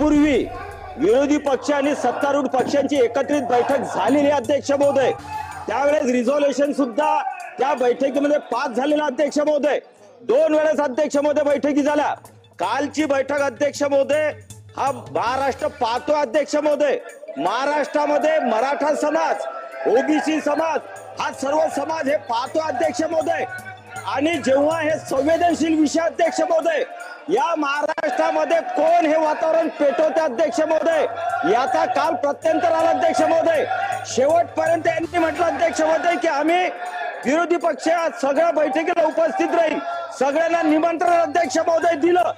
विरोधी पक्ष आणि सत्तारूढ पक्षांची एकत्रित बैठक झालेली अध्यक्ष महोदय. त्यावेळेस रिझॉल्युशन सुद्धा त्या बैठकीमध्ये पास झालेला अध्यक्ष महोदय. दोन वेळेस अध्यक्ष महोदय बैठकी झाल्या. कालची बैठक अध्यक्ष महोदय हा महाराष्ट्र पाहतो अध्यक्ष महोदय. महाराष्ट्रामध्ये मराठा समाज ओबीसी समाज हा सर्व समाज हे पाहतो अध्यक्ष महोदय. आणि जेव्हा हे संवेदनशील विषय अध्यक्ष महोदय या महाराष्ट्रामध्ये कोण हे वातावरण पेटवते अध्यक्ष महोदय? याचा काल प्रत्यंतर आला अध्यक्ष महोदय. शेवटपर्यंत यांनी म्हटलं अध्यक्ष महोदय की आम्ही विरोधी पक्ष सगळ्या बैठकीला उपस्थित राहील. सगळ्यांना निमंत्रण अध्यक्ष महोदय दिलं.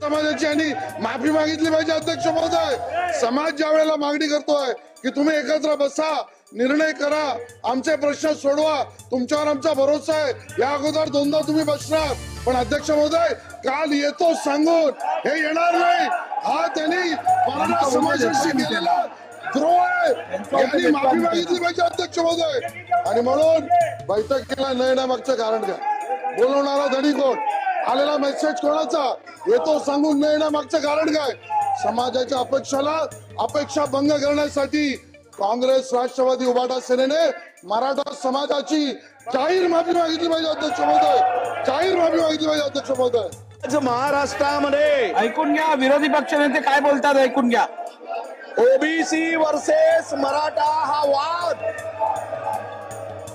समाजाची आणि माफी मागितली पाहिजे अध्यक्ष महोदय. समाज ज्या वेळेला मागणी करतोय की तुम्ही एकत्र बसा निर्णय करा. आमचे प्रश्न सोडवा. तुमच्यावर आमचा भरोसा आहे. या अगोदर दोनदा तुम्ही बसणार. पण अध्यक्ष महोदय काल येतो सांगून. हे येणार नाही. हा त्यांनी मराठा समाजाशी केलेला द्रोह आहे. यांनी माफी मागितली पाहिजे अध्यक्ष महोदय. आणि म्हणून बैठकीला न येण्यामागचं कारण काय बोलवणारा धनी कोण आलेला मेसेज कोणाचा? येतो सांगून न येण्यामागचं कारण काय? समाजाच्या अपेक्षाला अपेक्षा भंग करण्यासाठी काँग्रेस राष्ट्रवादी उभाटा सेनेने मराठा समाजाची जाहीर माफी मागितली पाहिजे अध्यक्ष महोदय. जाहीर माफी मागितली पाहिजे अध्यक्ष महोदय. आज महाराष्ट्रामध्ये ऐकून घ्या विरोधी पक्ष नेते काय बोलतात ऐकून घ्या. ओबीसी वर्सेस मराठा हा वाद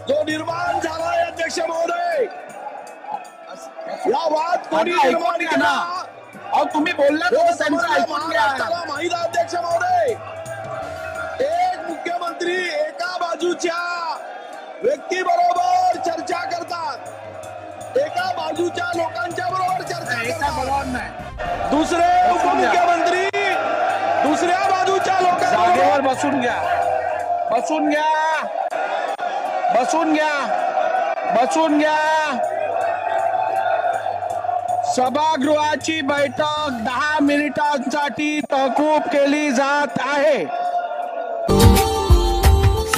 जो निर्माण झालाय अध्यक्ष महोदय. या वाद कोणी निर्माण ऐकून घ्या ना. केला? अहो तुम्ही महाराष्ट्राला माहीत अध्यक्ष महोदय. बाजूच्या व्यक्ती बरोबर चर्चा करतात. एका बाजूच्या लोकांच्या बरोबर चर्चा करतात. दुसरे उपमुख्यमंत्री दुसऱ्या बाजूच्या जागेवर बसून घ्या. बसून घ्या. बसून घ्या. बसून घ्या. सभागृहाची बैठक दहा मिनिटांसाठी तहकूब केली जात आहे.